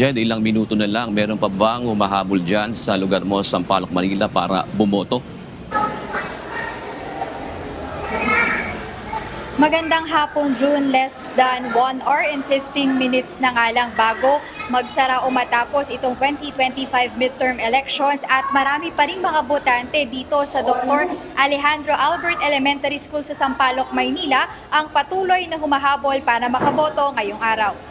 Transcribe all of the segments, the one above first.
Jed, ilang minuto na lang, meron pa bang umahabol dyan sa lugar mo, Sampaloc, Manila para bumoto? Magandang hapon, June. Less than 1 hour and 15 minutes na nga lang bago magsara o matapos itong 2025 midterm elections at marami pa rin mga botante dito sa Dr. Alejandro Albert Elementary School sa Sampaloc, Maynila ang patuloy na humahabol para makaboto ngayong araw.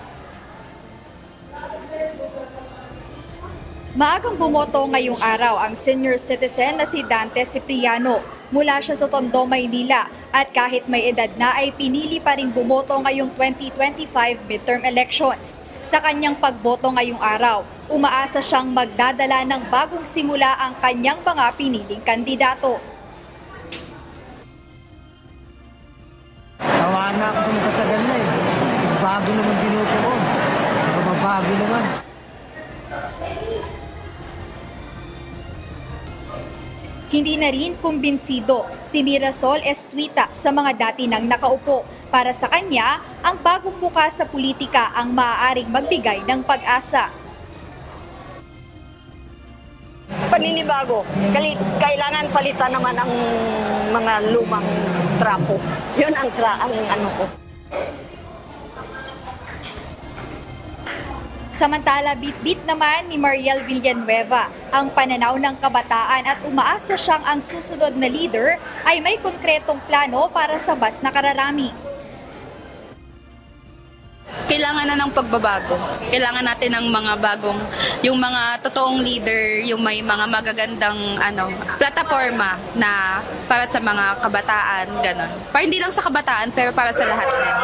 Maagang bumoto ngayong araw ang senior citizen na si Dante Cipriano. Mula siya sa Tondo, Maynila at kahit may edad na ay pinili pa rin bumoto ngayong 2025 midterm elections. Sa kanyang pagboto ngayong araw, umaasa siyang magdadala ng bagong simula ang kanyang mga piniling kandidato. Sawa na ako sa matatagal na eh. Bago naman binoto ko. Nakababago naman. Hindi na rin kumbinsido si Mirasol Estuita sa mga dati nang nakaupo. Para sa kanya, ang bagong muka sa politika ang maaaring magbigay ng pag-asa. paninibago. Kailangan palitan naman ang mga lumang trapo. Yun ang, tra ang ano ko. Samantala, bit-bit naman ni Mariel Villanueva ang pananaw ng kabataan at umaasa siyang ang susunod na leader ay may konkretong plano para sa mas nakararami. kailangan na ng pagbabago. Kailangan natin ng mga bagong, yung mga totoong leader, yung may mga magagandang ano, plataforma na para sa mga kabataan, ganon. Para hindi lang sa kabataan, pero para sa lahat din.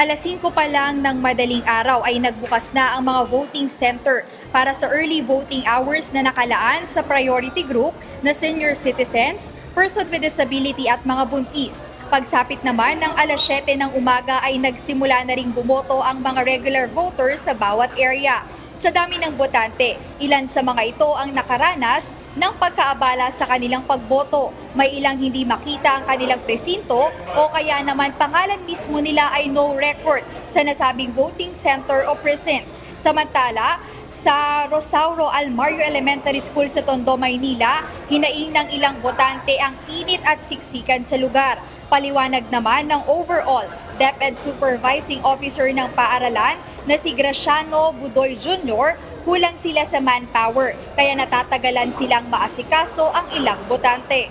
Alas 5 pa lang ng madaling araw ay nagbukas na ang mga voting center para sa early voting hours na nakalaan sa priority group na senior citizens, person with disability at mga buntis. Pagsapit naman ng alas 7 ng umaga ay nagsimula na ring bumoto ang mga regular voters sa bawat area. Sa dami ng botante, ilan sa mga ito ang nakaranas ng pagkaabala sa kanilang pagboto. May ilang hindi makita ang kanilang presinto o kaya naman pangalan mismo nila ay no record sa nasabing voting center o precinct. Samantala, sa Rosauro Almario Elementary School sa Tondo, Maynila, hinaing ng ilang botante ang init at siksikan sa lugar. Paliwanag naman ng overall DepEd Supervising Officer ng paaralan na si Graciano Budoy Jr., kulang sila sa manpower kaya natatagalan silang maasikaso ang ilang botante.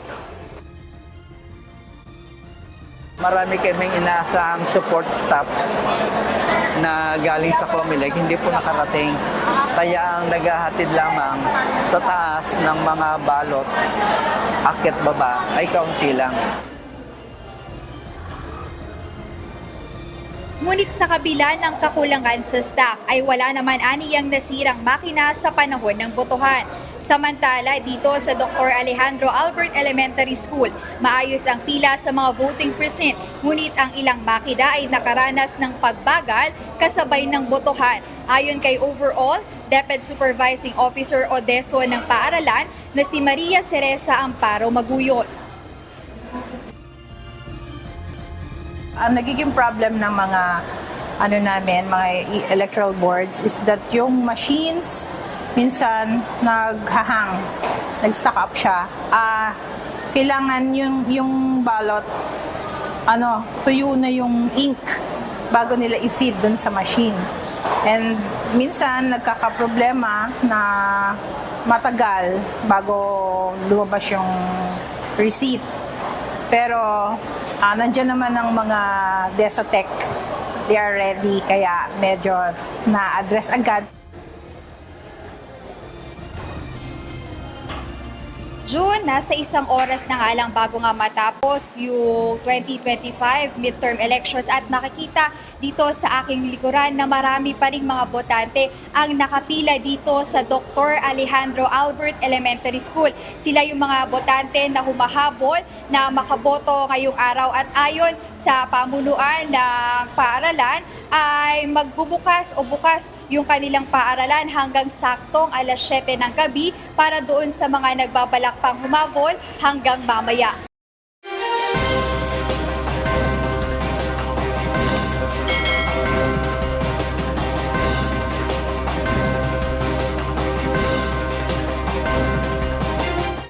Marami kaming inaasang support staff na galing sa Comelec, hindi po nakarating. Kaya ang naghahatid lamang sa taas ng mga balot, akit baba, ay kaunti lang. Ngunit sa kabila ng kakulangan sa staff ay wala naman aniyang nasirang makina sa panahon ng botohan. Samantala, dito sa Dr. Alejandro Albert Elementary School, maayos ang pila sa mga voting precinct, ngunit ang ilang makina ay nakaranas ng pagbagal kasabay ng botohan. Ayon kay overall, DepEd Supervising Officer Odeso ng paaralan na si Maria Ceresa Amparo Maguyon. Ang nagiging problem ng mga ano namin, mga e- electoral boards is that yung machines minsan naghahang, nag-stuck up siya. Ah, kailangan yung yung ballot ano, tuyo na yung ink bago nila i-feed dun sa machine. And minsan nagkakaproblema na matagal bago lumabas yung receipt. Pero ah nandiyan naman ang mga Desotec. They are ready, kaya medyo na-address agad. June, nasa isang oras na nga lang bago nga matapos yung 2025 midterm elections at makikita dito sa aking likuran na marami pa ring mga botante ang nakapila dito sa Dr. Alejandro Albert Elementary School. Sila yung mga botante na humahabol na makaboto ngayong araw at ayon sa pamunuan ng paaralan ay magbubukas o bukas yung kanilang paaralan hanggang saktong alas 7 ng gabi para doon sa mga nagbabalak pang humabol hanggang mamaya.